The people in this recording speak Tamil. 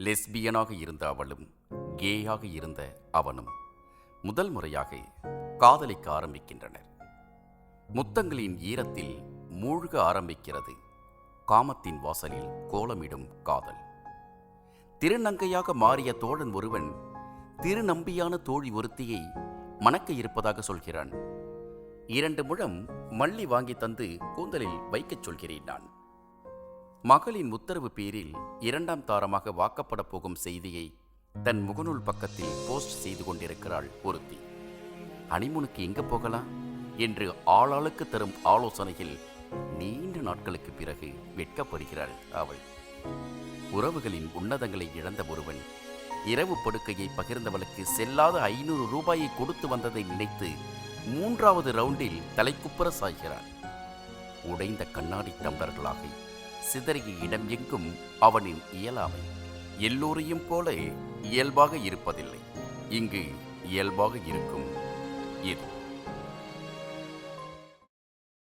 லெஸ்பியனாக இருந்த அவளும் கேயாக இருந்த அவனும் முதல் முறையாக காதலிக்க ஆரம்பிக்கின்றனர். முத்தங்களின் ஈரத்தில் மூழ்க ஆரம்பிக்கிறது காமத்தின் வாசலில் கோலமிடும் காதல். திருநங்கையாக மாறிய தோழன் ஒருவன் திருநம்பியான தோழி ஒருத்தியை மணக்க இருப்பதாக சொல்கிறான். இரண்டு முழம் மல்லி வாங்கி தந்து கூந்தலில் வைக்கச் சொல்கிறேன் நான். மகளின் உத்தரவு பேரில் இரண்டாம் தாரமாக வாக்கப்பட போகும் செய்தியை தன் முகநூல் பக்கத்தில் போஸ்ட் செய்து கொண்டிருக்கிறாள் ஒருத்தி. ஹனிமூனுக்கு எங்க போகலாம்? என்று ஆளாளுக்கு தரும் ஆலோசனையில் நீண்ட நாட்களுக்கு பிறகு வெட்கப்படுகிறாள் அவள். உறவுகளின் உன்னதங்களை இழந்த ஒருவன் இரவு படுக்கையை பகிர்ந்தவளுக்கு செல்லாத ஐநூறு ரூபாயை கொடுத்து வந்ததை நினைத்து மூன்றாவது ரவுண்டில் தலைக்குப்புற சாய்கிறான். உடைந்த கண்ணாடி டம்ளர்களாக சிதறிய இடம் எங்கும் அவனின் இயலாமை. எல்லோரையும் போல இயல்பாக இருப்பதில்லை. இங்கு இயல்பாக இருக்கும் இது.